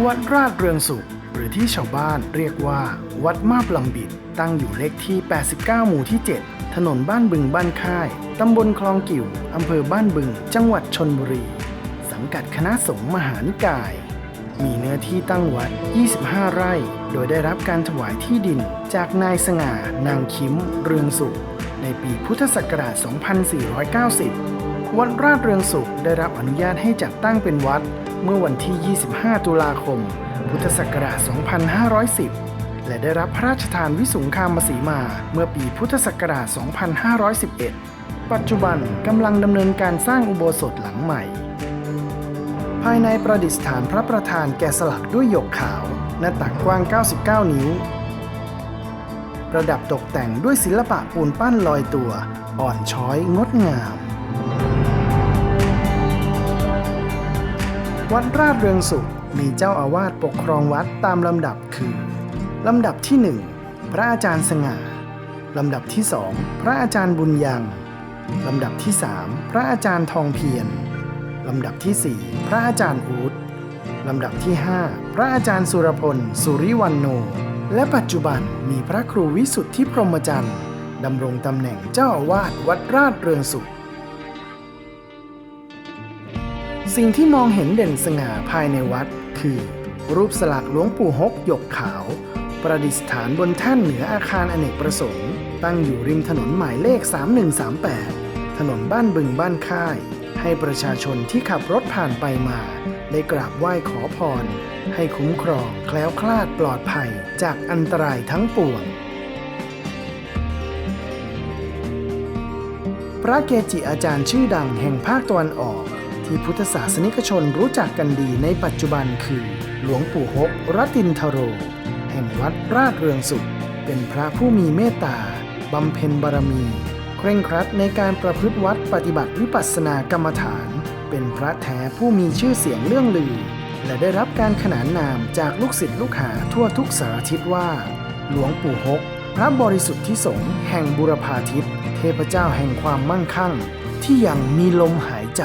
วัดราชเรืองสุข หรือที่ชาวบ้านเรียกว่า วัดมาบลำบิด ตั้งอยู่เลขที่ 89 หมู่ที่ 7 ถนนบ้านบึงบ้านค่าย ตำบลคลองกิ่ว อำเภอบ้านบึง จังหวัดชนบุรี สังกัดคณะสงฆ์มหานิกาย มีเนื้อที่ตั้งวัด 25 ไร่ โดยได้รับการถวายที่ดิน จากนายสง่า นางคิม เรืองสุข ในปีพุทธศักราช 2490 วัดราชเรืองสุขได้รับอนุญาตให้จัดตั้งเป็นวัด เมื่อวันที่ 25 ตุลาคม พุทธศักราช 2510 และได้รับพระราชทานวิสุงคามสีมาเมื่อปีพุทธศักราช 2511 ปัจจุบันกำลังดำเนินการสร้างอุโบสถหลังใหม่ ภายในประดิษฐานพระประธานแกะสลักด้วยหยกขาว หน้าตักกว้าง 99 นิ้ว ประดับตกแต่งด้วยศิลปะปูนปั้นลอยตัว อ่อนช้อยงดงาม วัดราชเรืองสุขมีเจ้าอาวาสปกครองวัดตามลำดับคือ ลำดับที่1พระอาจารย์สง่า ลำดับที่2พระอาจารย์บุญยัง ลำดับที่3พระอาจารย์ทองเพียร ลำดับที่4พระอาจารย์อูดลำดับที่5พระอาจารย์สุรพล สุริวันโน และปัจจุบันมีพระครูวิสุทธิพรหมจรรย์ดำรงตำแหน่งเจ้าอาวาสวัดราชเรืองสุข สิ่งที่มองเห็นเด่นสง่าภายในวัด คือ รูปสลักหลวงปู่ฮกหยกขาว ประดิษฐานบนแท่นเหนืออาคารอเนกประสงค์ ตั้งอยู่ริมถนนหมายเลข 3138 ถนนบ้านบึงบ้านค่าย ให้ประชาชนที่ขับรถผ่านไปมา ได้กราบไหว้ขอพร ให้คุ้มครองแคล้วคลาดปลอดภัยจากอันตรายทั้งปวงพระเกจิอาจารย์ชื่อดังแห่งภาคตะวันออก ที่พุทธศาสนิกชนรู้จักกันดีในปัจจุบันคือ หลวงปู่ฮกรัตินทโร แห่งวัดราชเรืองสุข เป็นพระผู้มีเมตตาบำเพ็ญบารมี เคร่งครัดในการประพฤติวัดปฏิบัติวิปัสสนากรรมฐาน เป็นพระแท้ผู้มีชื่อเสียงเรื่องลือ และได้รับการขนานนามจากลูกศิษย์ลูกหาทั่วทุกสารทิศว่า หลวงปู่ฮกพระบริสุทธิ์ที่สงฆ์แห่งบุรพาทิตเทพเจ้าแห่งความมั่งคั่ง ที่ยังมีลมหายใจ